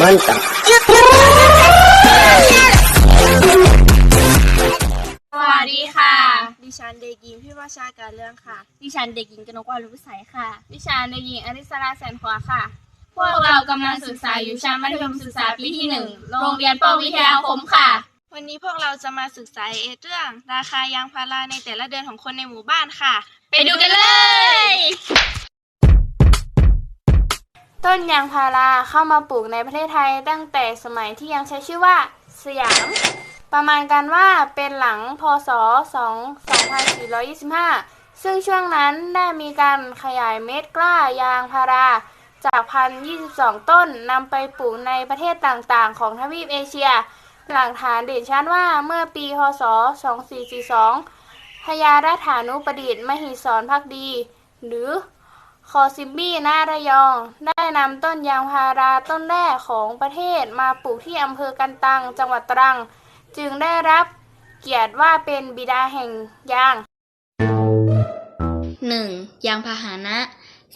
mantap สวัสดีค่ะ ดิฉันเด็กหญิงพิวาชาการเรื่องค่ะ ดิฉันเด็กหญิงกนกวารุวิสัยค่ะ ดิฉันเด็กหญิงอริสราแสนขวาค่ะ พวกเรากำลังศึกษาอยู่ชั้นมัธยมศึกษาปีที่หนึ่งโรงเรียนป้อวิทยาคมค่ะ วันนี้พวกเราจะมาศึกษาเอเรื่อง ราคายางพาราในแต่ละเดือนของคนในหมู่บ้านค่ะ ไปดูกันเลย ต้นยางพาราเข้ามาปลูกในประเทศไทยตั้งแต่สมัยที่ยังใช้ชื่อว่าสยาม ประมาณกันว่าเป็นหลังพศ2 2425 ซึ่งช่วงนั้นได้มีการขยายเม็ดกล้ายางพาราจากพัน22 ต้นนำไปปลูกในประเทศต่างๆ ของทวีปเอเชีย หลักฐานเด่นชัดว่าเมื่อปีพศ 2442พญารัฐานุประดิษฐ์มหิศรพักดี หรือ คอซิมบี้นาระยอง ได้นำต้นยางพาราต้นแรกของประเทศมาปลูกที่อำเภอกันตัง จังหวัดตรัง จึงได้รับเกียรติว่าเป็นบิดาแห่งยาง 1. ยางพาหนะ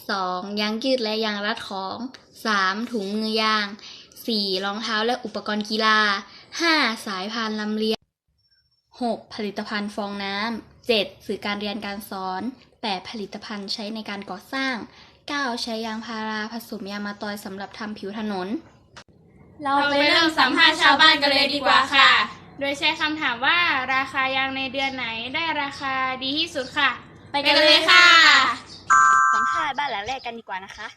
2. ยางยืดและยางรัดของ 3. ถุงมือยาง 4. รองเท้าและอุปกรณ์กีฬา 5. สายพานลำเลียง 6. ผลิตภัณฑ์ฟองน้ำ 7. สื่อการเรียนการสอน 8. ผลิตภัณฑ์ใช้ในการก่อสร้าง 9. ใช้ยางพาราผสมยางมะตอยสำหรับทำผิวถนน เราไปเริ่มสัมภาษณ์ชาวบ้านกันเลยดีกว่าค่ะ โดยใช้คำถามว่าราคายางในเดือนไหนได้ราคาดีที่สุดค่ะ ไปกันเลยค่ะ สัมภาษณ์บ้านหลังแรกกันดีกว่านะคะ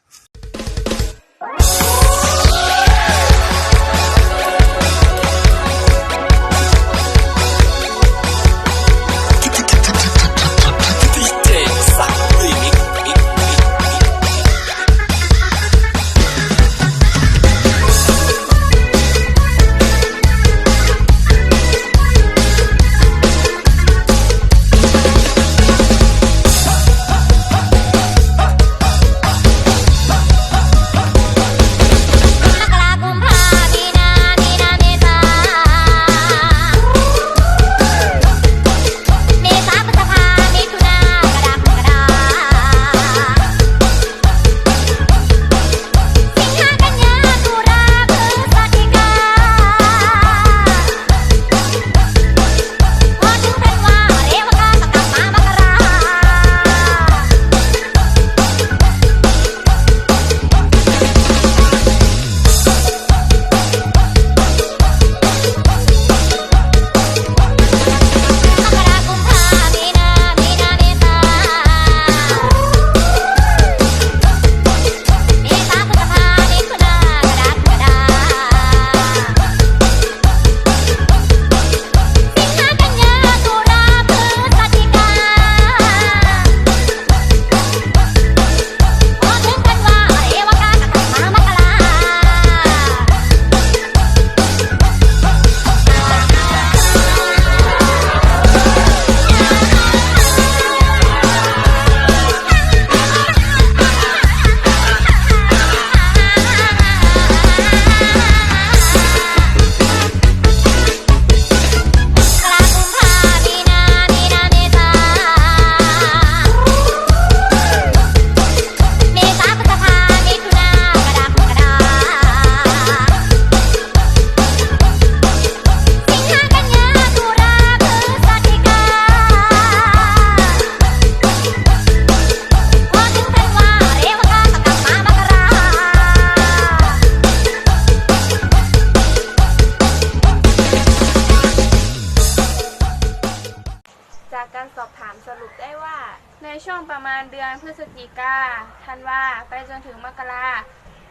ช่วงประมาณเดือนพฤศจิกาธันวาไปจนถึงมกรา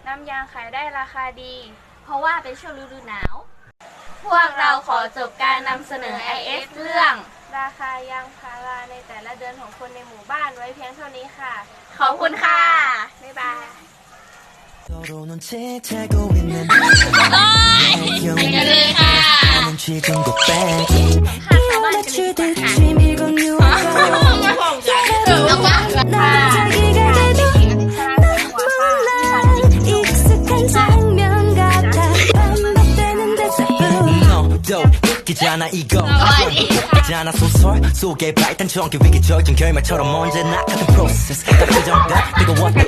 น้ำยางขายได้ราคาดี เพราะว่าเป็นช่วงฤดูหนาว พวกเราขอจบการนำเสนอ IS เรื่อง ราคายางพาราในแต่ละเดือนของคนในหมู่บ้านไว้เพียงเท่านี้ค่ะ ขอบคุณค่ะ บ๊ายบาย 서로 눈치채고 있는 영영 เลยค่ะ 눈치 준 것백 ค่ะชาวบ้านกันเลยดีกว่าค่ะ 밀건 유혹 เอา 웃기잖아 이거. 웃기잖아 소설 속에 발단 전기 위기적인 결말처럼 언제나 같은 process. 딱그 정도 뜨거웠다